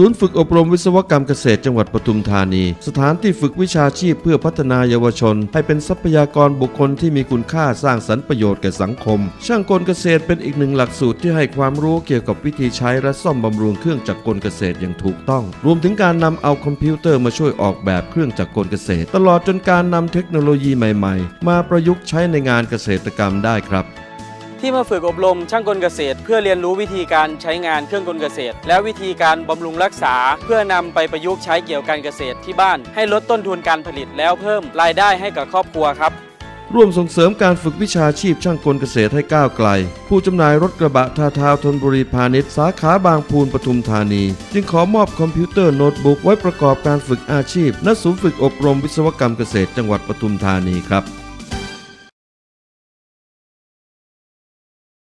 ศูนย์ฝึกอบรมวิศวกรรมเกษตรจังหวัดปทุมธานี สถานที่ฝึกวิชาชีพเพื่อพัฒนาเยาวชน ให้เป็นทรัพยากรบุคคลที่มีคุณค่าสร้างสรรค์ประโยชน์แก่สังคม ช่างกลเกษตรเป็นอีกหนึ่งหลักสูตรที่ให้ความรู้เกี่ยวกับวิธีใช้และซ่อมบำรุงเครื่องจักรกลเกษตรอย่างถูกต้อง รวมถึงการนำเอาคอมพิวเตอร์มาช่วยออกแบบเครื่องจักรกลเกษตร ตลอดจนการนำเทคโนโลยีใหม่ ๆ มาประยุกต์ใช้ในงานเกษตรกรรมได้ครับ ที่มาฝึกอบรมช่างกลเกษตร เพื่อเรียนรู้วิธีการใช้งานเครื่องกลเกษตร และวิธีการบำรุงรักษา เพื่อนำไปประยุกต์ใช้เกี่ยวกับการเกษตรที่บ้าน ให้ลดต้นทุนการผลิตแล้วเพิ่มรายได้ให้กับครอบครัวครับ ร่วมส่งเสริมการฝึกวิชาชีพช่างกลเกษตรให้ก้าวไกล ผู้จำหน่ายรถกระบะทาทาวทนบุรีพาณิชย์สาขาบางพูนปทุมธานี จึงขอมอบคอมพิวเตอร์โน้ตบุ๊กไว้ประกอบการฝึกอาชีพณศูนย์ฝึกอบรมวิศวกรรมเกษตรจังหวัดปทุมธานีครับ